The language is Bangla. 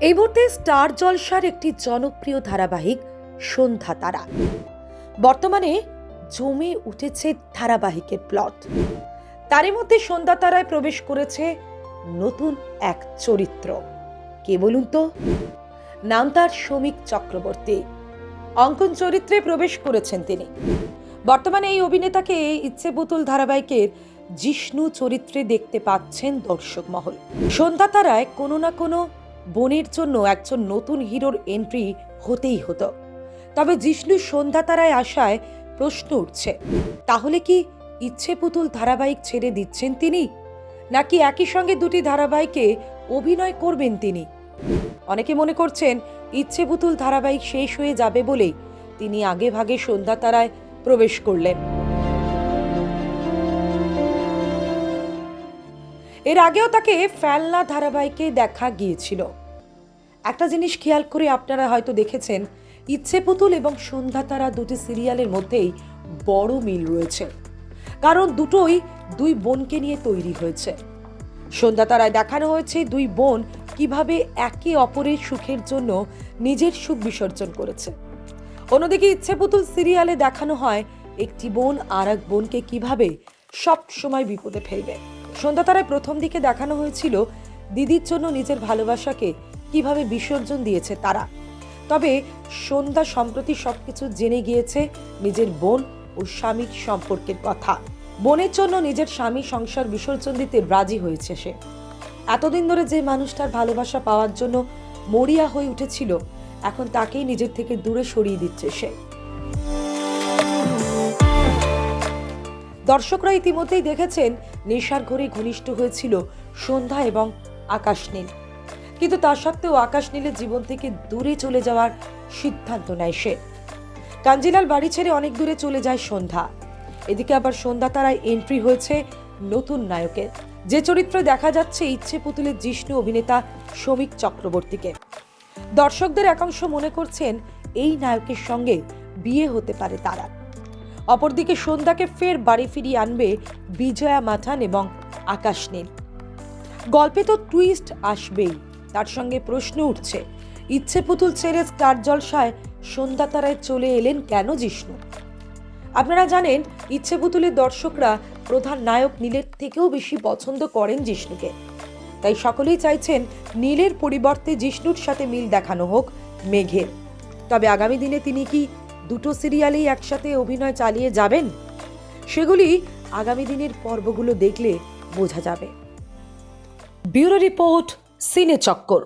এই মুহূর্তে স্টার জলসার একটি জনপ্রিয় ধারাবাহিক, সন্ধ্যা তারা। বর্তমানে জমে উঠেছে ধারাবাহিকের প্লট। তারই মধ্যে সন্ধ্যা তারায় প্রবেশ করেছে নতুন এক চরিত্র। কে বলুন তো? নাম তার শ্রমিক চক্রবর্তী। অঙ্কন চরিত্রে প্রবেশ করেছেন তিনি। বর্তমানে এই অভিনেতাকে ইচ্ছে পুতুল ধারাবাহিকের জিষ্ণু চরিত্রে দেখতে পাচ্ছেন দর্শক মহল। সন্ধ্যা তারায় কোনো না কোনো বোনের জন্য একজন নতুন হিরোর এন্ট্রি হতেই হতো। তবে জিষ্ণু সন্ধ্যা তারায় আসায় প্রশ্ন উঠছে, তাহলে কি ইচ্ছে পুতুল ধারাবাহিক ছেড়ে দিচ্ছেন তিনি? নাকি একই সঙ্গে দুটি ধারাবাহিকে অভিনয় করবেন তিনি? অনেকে মনে করছেন ইচ্ছে পুতুল ধারাবাহিক শেষ হয়ে যাবে বলেই তিনি আগে ভাগে সন্ধ্যা তারায় প্রবেশ করলেন। এর আগেও তাকে ফেলনা ধারাবাহিকে দেখা গিয়েছিল। একটা জিনিস খেয়াল করে আপনারা হয়তো দেখেছেন ইচ্ছে পুতুল এবং সন্ধ্যা তারা দুটি সিরিয়ালের মধ্যেই বড় মিল রয়েছে। কারণ দুটোই দুই বোনকে নিয়ে তৈরি হয়েছে। সন্ধ্যা তারায় দেখানো হয়েছে দুই বোন কীভাবে একে অপরের সুখের জন্য নিজের সুখ বিসর্জন করেছে। অন্যদিকে ইচ্ছে পুতুল সিরিয়ালে দেখানো হয়, একটি বোন আর এক বোনকে কীভাবে সব সময় বিপদে ফেলবে। সন্ধ্যা তারায় প্রথম দিকে দেখানো হয়েছিল দিদির জন্য নিজের ভালোবাসাকে কীভাবে বিসর্জন দিয়েছে তারা। তবে সন্ধ্যা সম্প্রতি সবকিছু জেনে গিয়েছে নিজের বোন ও স্বামীর সম্পর্কের কথা। বোনের জন্য নিজের স্বামী সংসার বিসর্জন দিতে রাজি হয়েছে সে। এতদিন ধরে যে মানুষটার ভালোবাসা পাওয়ার জন্য মরিয়া হয়ে উঠেছিল, এখন তাকেই নিজের থেকে দূরে সরিয়ে দিচ্ছে সে। দর্শকরা ইতিমধ্যেই দেখেছেন নেশার ঘরে ঘনিষ্ঠ হয়েছিল সন্ধ্যা এবং আকাশ নীল কিন্তু তা সত্ত্বেও আকাশ নীলের জীবন থেকে দূরে চলে যাওয়ার সিদ্ধান্ত নেয় সে। কাঞ্জিলাল বাড়ি ছেড়ে অনেক দূরে চলে যায় সন্ধ্যা। এদিকে আবার সন্ধ্যা তারায় এন্ট্রি হয়েছে নতুন নায়কের। যে চরিত্রে দেখা যাচ্ছে ইচ্ছে পুতুলের জিষ্ণু অভিনেতা শ্রমিক চক্রবর্তীকে। দর্শকদের একাংশ মনে করছেন এই নায়কের সঙ্গে বিয়ে হতে পারে তারা। অপরদিকে সন্ধ্যাকে ফের বাড়ি ফিরিয়ে আনবে বিজয়া মাঠান এবং আকাশ নীল। গল্পে তো টুইস্ট আসবেই, তার সঙ্গে প্রশ্ন উঠছে ইচ্ছে পুতুল ছেড়ে স্টার জলসায় সন্ধ্যা তারায় চলে এলেন কেন জিষ্ণু? আপনারা জানেন ইচ্ছে পুতুলের দর্শকরা প্রধান নায়ক নীলের থেকেও বেশি পছন্দ করেন জিষ্ণুকে। তাই সকলেই চাইছেন নীলের পরিবর্তে জিষ্ণুর সাথে মিল দেখানো হোক, মেঘের। তবে আগামী দিনে তিনি কি দুটো সিরিয়ালেই একসাথে অভিনয় চালিয়ে যাবেন? সেগুলি আগামী দিনের পর্বগুলো দেখলে বোঝা যাবে। ব্যুরো রিপোর্ট, সিনে চক্কর।